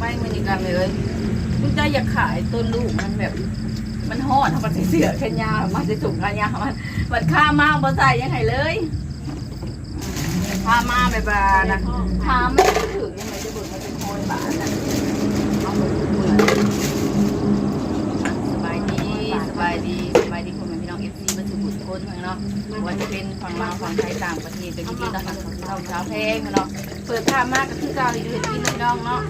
ไปมันอีกกันเลยคุณใจอยากขายต้นลูกมันแบบ มันหอดทำมันเสือแค่ยามันจะถุงกันยามันมันค่ามากบ่ใส่ยังไงเลยค่ามาแบบานะค่าไม่ถึงยังไงจะบุญมันเป็นโอยบาทนะเอาหมดเหมือนสบายดีสบายดีสบายดีคนเหมือนพี่น้องเอฟซีมาถึงบุญคนเนาะว่าจะเป็นฝั่งลาวฝั่งไทยต่างประเทศก็ยินดีต้อนรับเข้าเช้าเพลงเนาะเปิดภามากก็คือเกาหลีดูเห็นกินพี่น้องเนาะ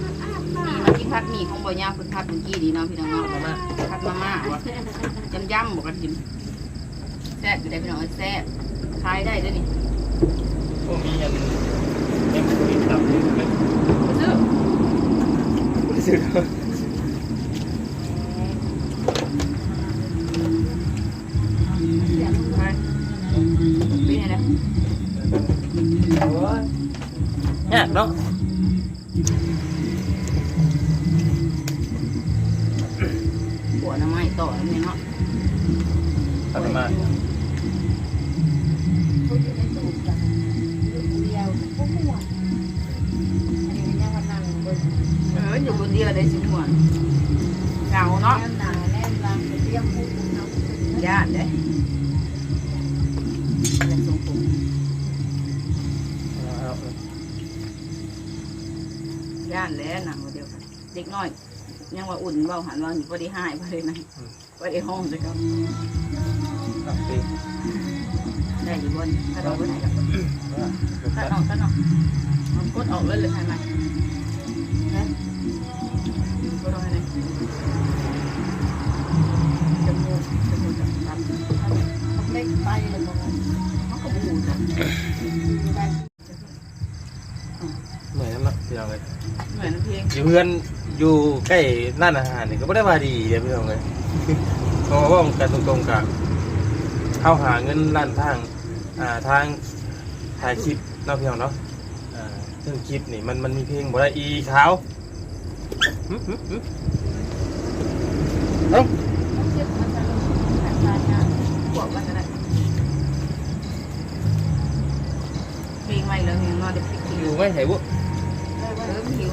นี่มากินผัดหมี่ของบ่อยาคุณผัดเมื่อกี้ดีเนาะพี่น้องเนาะมาผัดมาม่าวะยำยำบอกกันกินแซ่บอยู่ได้พี่น้องแซ่บขายได้ด้วยนี่พวกนี้ยังยังไม่ได้ทำเลยไม่ไปซื้อซื้อไปปีไหนนะยากเนาะ เอออยู่คนเดียวได้สิหัวเหงาเนาะญาติเด้อะไรส่งผมญาติแล้วหนังมาเดียวกันเด็กน้อย ยังว่าอุ่นเบาหันว่าอยู่พอดีหายพอดีนะ พอดีห้องจะก็ครับปีได้อยู่บนกระโดดบนไหนกับตัดออกตัดออกมันกดออกเลยเลยใช่ไหมนะกดออกให้ไหนจมูกจมูกจะตัดเล็กไปเลยมันมันก็บูดเหมือนนั่นเนาะพี่น้องเลยเหมือนเพลงอยู่เพื่อนอยู่ใกล้ร้านอาหารนี่ก็ไม่ได้ว่าดีเดี๋ยวพี่น้องเลย เพราะว่ากันตรงๆกับเข้าหาเงินร้านทางอ่าทางถ่ายคลิปเนาะพี่น้องเนาะอ่าซึ่งคลิปนี่มันมันมีเพลงบ่ได้อีขาวหึหึหึพวกมันจะได้เพลงใหม่เลยเพลงนอนเด็กพลิกอยู่ไหมไห้บุเออหิว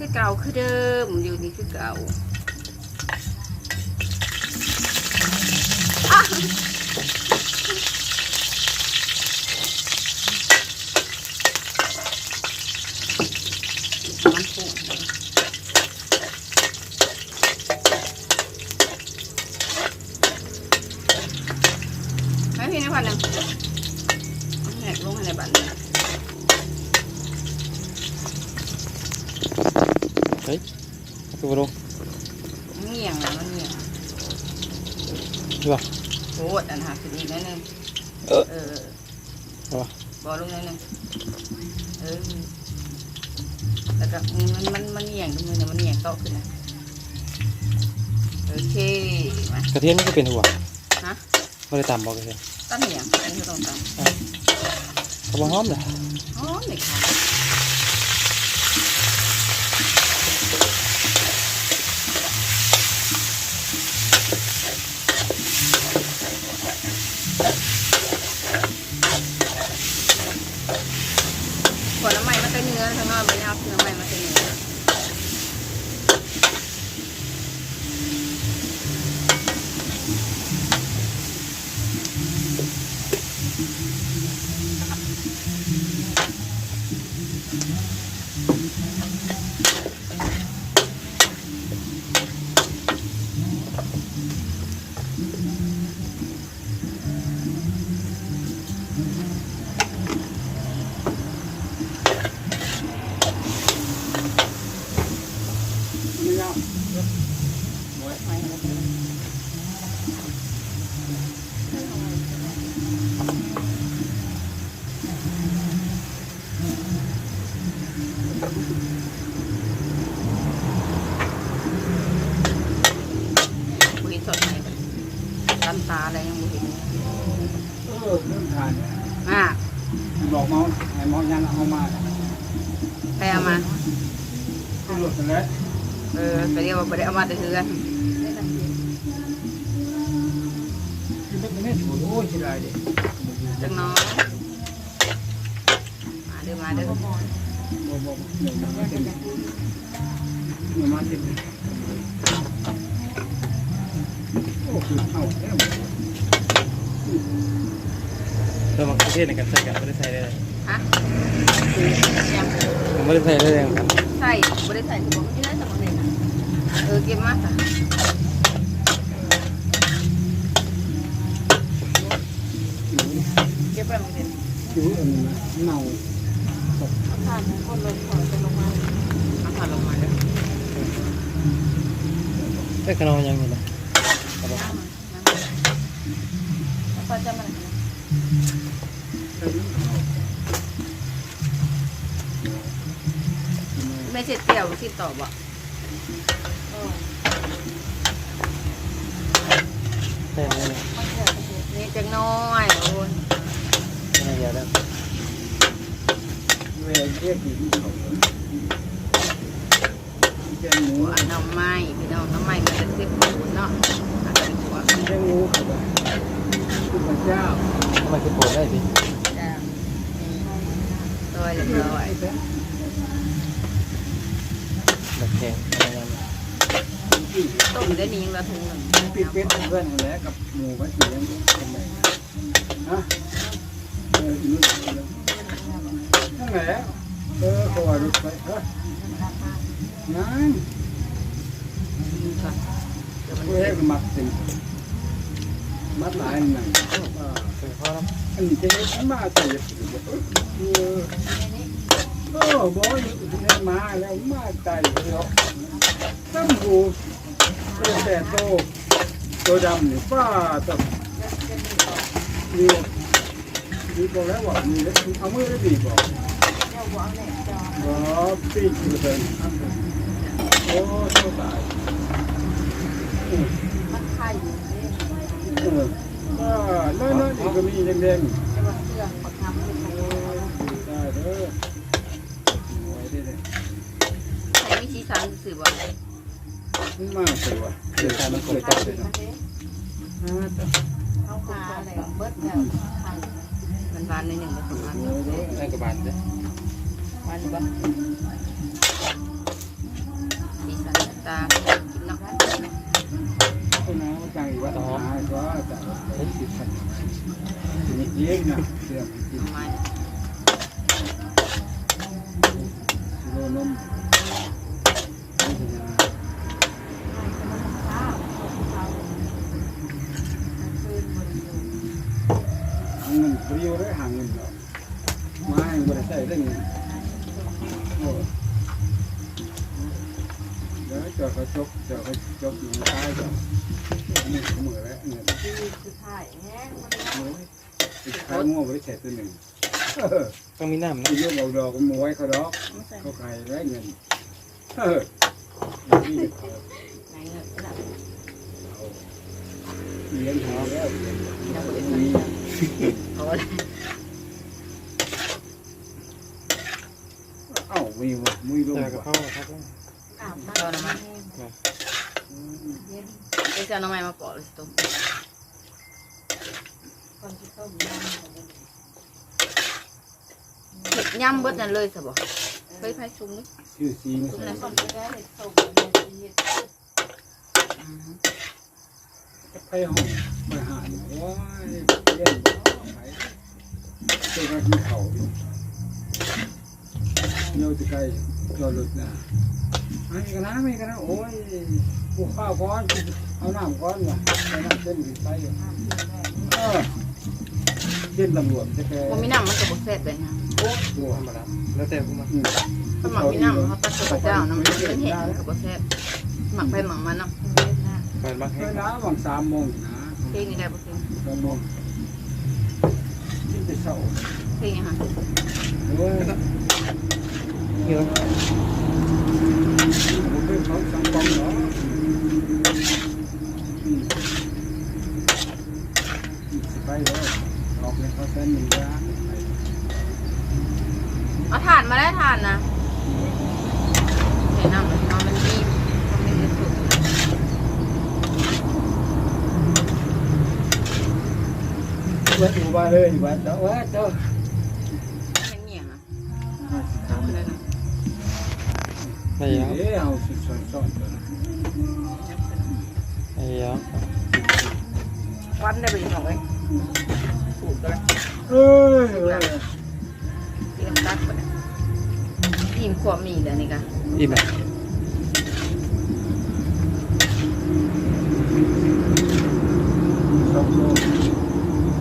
เก่าคือเดิมอยู่นี่คือเก่าอะมันปูให้พี่นี่พันหนึ่งเอาแหกลงให้ในบ้าน นี่ตัวลงเงี่ยงอะมันเงี่ยงดูป่ะโคตรอันหักขึ้นอีกนิดนึงเออเออเอาวะบอลลงนิดนึงเออแล้วก็มันมันมันเงี่ยงตรงมือเนี่ยมันเงี่ยงโตะขึ้นนะโอเคมากระเทียมมันก็เป็นหัวฮะไม่ได้ตำบอกกระเทียมตั้งเงี่ยงอันนี้ต้องตั้งกระบอกหอมเลยอ๋อไม่ขาด Thank mm -hmm. you. อะไรยังบ่เห็นเออเรื่องทานอะบอกเมาให้เมายันเอามาใครเอามาตำรวจกันแล้วเออก็เรียกว่าบ่ได้เอามาแต่เถือคือไม่ไม่ถูกโอ้ยชิลายดิจังน้อยมาเด้อมาเด้อบอกบอกหนึ่งมาเต็มหนึ่งมาเต็มโอ้คือเอาแล้ว ตัวมันประเทศในการใส่กันไม่ได้ใส่ได้เลยฮะยังผมไม่ได้ใส่ได้เลยครับใส่บ่ได้ใส่คือบ่ได้ใส่สมเด็จน่ะเออเก็บมาซะเก็บไปมันเด็ดคืออันนี้เน่าผ่านคนลงขอจะลงมาเอาผ่านลงมาเด้อแต่ขนมยังอยู่นะแล้ว ไม่เสร็จเตี่ยวสิตอบอะใช่ไหมนี่จังน้อยโอ้ยไม่เยอะแล้วเวรเรียกอยู่ที่เขาแกงหมูหัวน้ำไม้พี่น้องน้ำไม้ก็จะเซ็บปูนเนาะอันนี้หัวแกงหมูเขาบอก คือพระเจ้าทำไมคือปวดได้พี่จ้าโดยเรียบร้อยแบบแข็งอะไรยังต้มได้นี่งละถุงหนึ่งปิดเป็ดเพื่อนแล้วกับหมูก็เสียงเป็นไงฮะเอออีกนั่นแหละเออขอรถไปเออนั่นเดี๋ยมันเพื่อนมัดสิ มัดหลายนั่นเป็นข้อแล้วอันนี้จะให้มาใส่เออเออบอกอยู่ที่มาแล้วมาใส่แล้วตั้มหูเป็นแต่โตตัวดำนี่ป้าตับนี่ดีบอกแล้วว่ามีเอามือได้ดีบอกบอกปีกอยู่เลยโอ้โตตายมันไข่ นี่เออว่าน้อยๆนี่ก็มีแดงแต่ว่าเครื่องเขาทำเป็นไข่ๆได้เด้อไว้ได้เลยไข่ไม่ชี้สันสื่อบ่มันมากเลยว่ะเดี๋ยวมันเกิดจากเลยนะเขาพาอะไรเบิดแล้วไข่มันบานในหนึ่งผสมกันได้กับบานเลยบานบ่สีสันตากินเนาะ คนน้ำจังอีกว่าหาก็จะเฮ็ดสิสันทีนี้ เองนะเสื่อมกินทำไมโลนมหาเงินปริวได้หางเงินเนาะมาให้บริษัทได้เงินโอ้เดี๋ยวจอดเขาจกจอดเขาจกอยู่ท้ายจอนี่ขมือแล้วเงินคือถ่ายแห้งมันอีก ครั้งมั่วบริษัทตัวหนึ่งเออต้องมีน้ำนะที่ยกเอาดอกมวยเขาดอกไม่ใส่เขาขายได้เงินเออนี่เขาไหนเงินนะเลี้ยงหาแล้วเลี้ยงยังไม่ได้มีเอาอะไรเอ้ามีมุ้ยลงแต่กับว่ะข้าวครับอาบน้ำมาไอ้เจ้าน้องใหม่มาปอกเลยสิตุ้ม เห็ดย่ำเบิดนั่นเลยสบเคยพายซุ้มเลยชื่อซีนซุ้มใส่นั่นก่ซุ้อนมได้เห็ดส้มไปห้องไปหาว้ายเลี้ยงไปเจ้าก็กินข้าวอยู่เดี๋ยวจะใกลจอดรถนะอันนี้กันนะไม่กันนะโอ้ยกูข้าวก้อนเอาน้ำก้อนว่ะเอาน้ำเส้นขึ้นไปเออ เส้นตำรวจจะแกมันมีน้ำมันจะบดแซ่บเลยนะโอ้โหธรรมดาแล้วแต่ผมมาอืมถ้าหมักมีน้ำเขาตัดกับเจ้าน้ำมันเป็นเห็ดกับบดแซ่บหมักไปหมักมันเนาะเปิดมาเวให้ลาหวังสามโมงนะเพลงนี้ได้บดเพลงสามโมงกินแต่เช้าเพลงนี้ค่ะโอ้ยเยอะผมเป็นเขาสังก อกเลยเขาเส้นหนึ่งเอาถ่านมาได้ถ่านนะเห็นน้ำมันน้ำมันดีมันด้กวัดอยู่บ้านเลยวัดเจ้าวัดเจ้าเห็นเหนียงอะอะไรนะไเอาเอ้เอาสุดสอนอนไม่เอวันได้ไปสองเอง อยถูกแล้วเอ้ยเอ้ยที่น้ำตักไปเนี่ยอิ่มขวบมีแล้วนี่กันอิ่มไหม สองโล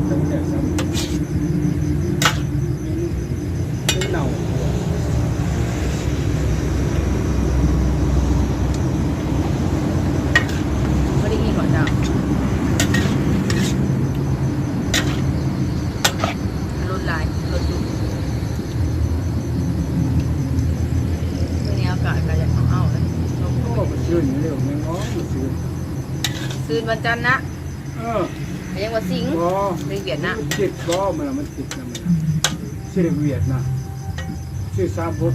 ตั้งแต่สามเป็นเน่า ไม่ได้กินก่อนเจ้าลดลายลดอยู่วันนี้อากาศก็จะเอาเลยลม โอ้มาซื้อ นี่เร็วไม่ง้อมาซื้อคืนวันจันทร์นะเออยังว่าสิงห์บ่ไปเวียดนะมันติดบ่มันมันติดนะมันซื้อเวียดนะซื้อสามพุทธ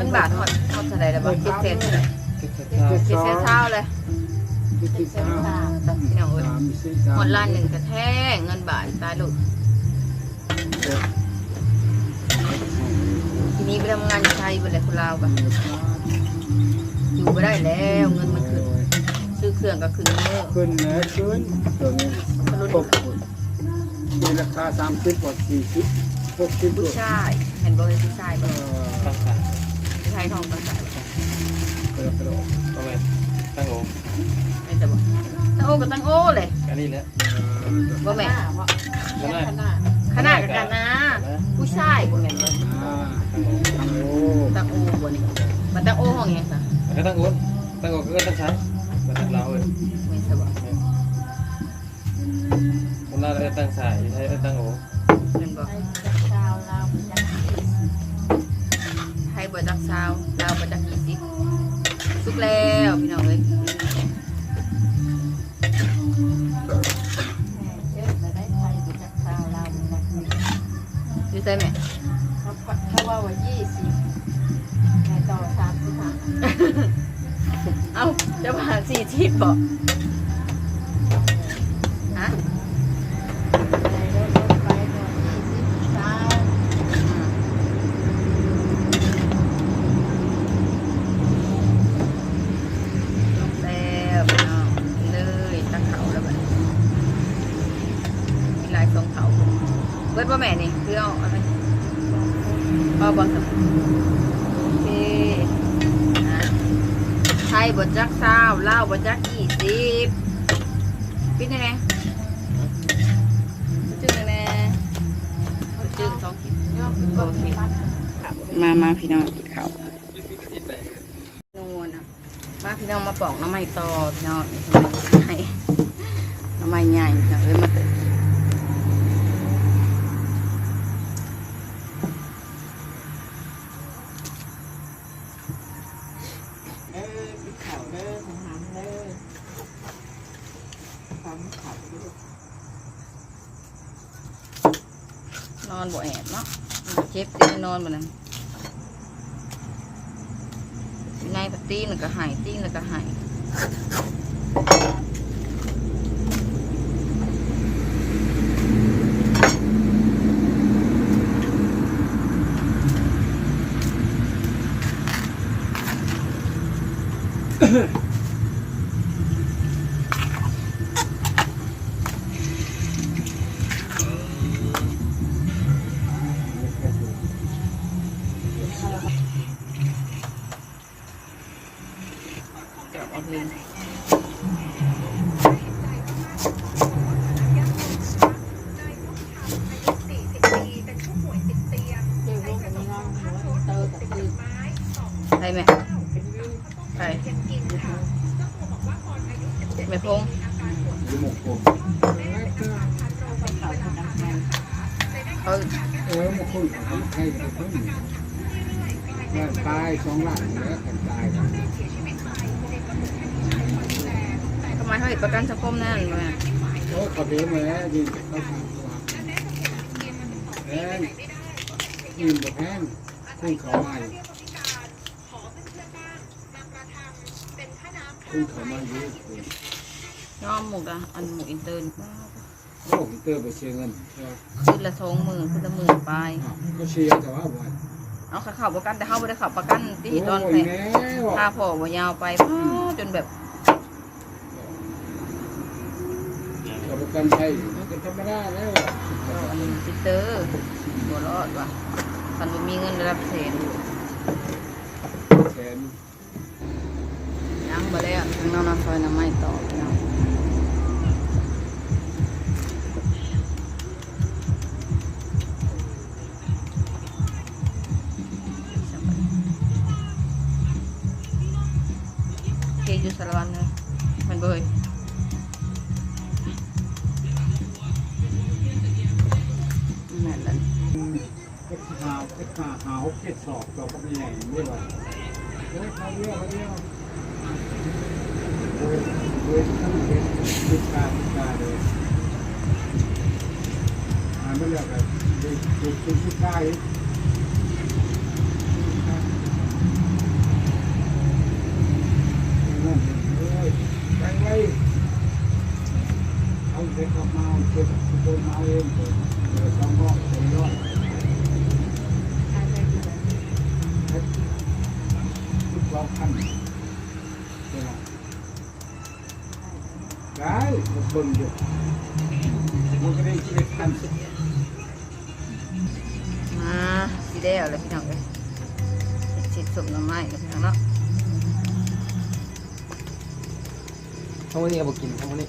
มันบาทหอดหอดเท่าไหรแล้วบ่เจ็ดเซนเท่าไหร่เจ็ดเจ็ดเซนเท่าเลยติดสามพี่น้องเอ้ยสามสี่สามหอดล้านหนึ่งกระแทกเงินบาทตายลูกทีนี้ไปทำงานอยู่ไทยไปเลยคนลาวกัน อยู่ไม่ได้แล้วเงินมันขึ้นซื้อเครื่องก็ขึ้นเมื่อขึ้นนะขึ้นตัวนี้ทะลุตกมีราคาสามสิบกว่าสี่สิบหกสิบผู้ด้วยชายเห็นบ่เป็นผู้ชายเออตั้งสายผู้ชายทองตั้งใจกระโดดกระโดดเอไหมตั้งโอไม่จะบอกตั้งโอก็ตั้งโอเลยอันนี้แหละบ่แม่ขนาดขนาดกันนะ ผู้ชายบ่แม่นบ่อ่าตั้งโอตั้งโอ้ตั้อ้บ่นี่มันตั้งโอห้องยังซะ แล้วก็ตั้งโอตั้งโอก็ตั้งใช้มาทำเราเลยไม่ใช่บ่คนเราตั้งสายใช้ตั้งโอแม่นบ่ไทยบ่จักซาวลาวบ่จักกี่สิบสุกแล้วพี่น้องเอ้ยอยู่ใส่แม่เขาว่าว่ายี่สิบใน ต่อสามสิบห้าเอาจะผ่านสี่ทิพบอก บดจักซาวลาวบดจักยี่สิบปิดยังไงจึงยังไงจึงสองคิดโอเคมามาพี่น้องกินข้าวนูนอะมาพี่น้องมาปอกน้ำไม้ต่อพี่น้องนี่ทำไมให้น้ำไม้ใหญ่จ้ะเลยมาเติม เด้อกินข้าวเด้อทหารเด้อทำข้าวเด้อน อนบ่แอบเนาะมัน อนมันนั้นอยู่ในปตีนแล้วก็หายตีนแล้วก็หายเกือบออกเลย เจ้าลูกกับนี่น้องหัวเตอร์กับคือ ใค รแม่ใครแม่พงหมกผมข้าวกับน้ำมันเขาเออหมกคนทำให้กับเพิ่มว่าตายสองหลังแล้วกันตายกันทำไมเขาเห็นประกันสังคมนั่นแม่โอ้เขาเดินมาแล้วยืนเขาทำตัวแพงยืนบอกแพงขึ้นเขามาอ ยู่ขึ้นเขามาอยู่ย่อมหมูกอะอันหมูอินเตอร์โอ้เตอร์ไปเชียร์เงินขึ้นละสองหมื่นขึ้นละหมื่นไปก็เชียร์แต่ว่าบ่อยเอาขาเข่าประกันแต่เขาไม่ได้เข่าประกันที่ตอนโอ้แพ้ยแม่ค่าพ่อว่ายาวไปพ้อจนแบบกับประกันใช้เป็นธรรมดาแล้วก็อันนี้อินเตอร์หัวรอดว่ะคันบ่มีเงินระดับแสนอยู่แสน ยังบ่แล้วท ติดตาติดตาเลยอ่าไม่เลือกเลยเด็กเด็กติดตาอีกไปไว้เอาเด็กออกมาเก็บตัวมาเองเดี๋ยวสองห้องสองร้อยสิบ ผมเบิ่งอยู่มันก็ได้ชีวิตพันมาสีแดงเลยพี่น้องเลยสิสมน้ำไม้เลยพี่น้องเนาะทั้งวันนี้เอาบ่กินทั้งวันนี้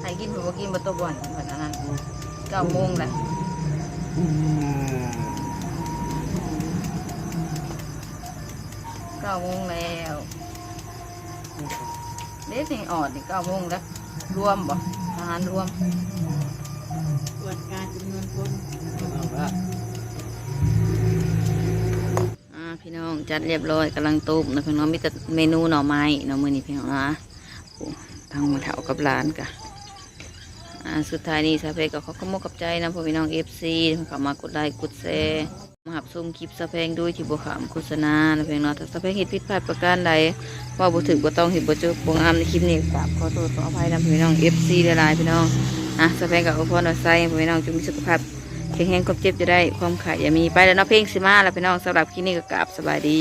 ให้กินผมก็กินบะตัวบ่อนเหมือนอันนั้นเก้าโมงแหละเก้าโมงแล้ว เด็กนี่ออดนี่เก้าโมงแล้วรวมบ่อาหารรวมตรวจการจำนวนคนอ่าพี่น้องจัดเรียบร้อยกำลังตุ้มนะพี่น้องมีแต่เมนูหน่อไม้เนาะมื้อนี้พี่น้องนะโอ้ทางมาเถากับร้านกะอ่าสุดท้ายนี้สาเพก็ขอขอบคุณขอบใจนะพ่อพี่น้อง FC ที่เข้ามากดไลค์กดแชร์ มาหับชมคลิปสะเพงด้วยที่บุขามโฆษณาสะพี่น้องถ้าสะเพงเห็ดผิดพลาดประการใดว่าบุถึกบ่ต้องเห็ดบ่เจอบ่งามในคลิปนี้กราบขอโทษขออภัยนำพี่น้อง FC หลายๆพี่น้องอะสะเพงกับอวยพรเอาใส่พี่น้องจงมีสุขภาพแข็งแรงความเจ็บจะได้ความขายอย่ามีไปแล้วเนาะเพลงสิมาแล้วพี่น้องสำหรับคลิปนี้ก็กราบสบายดี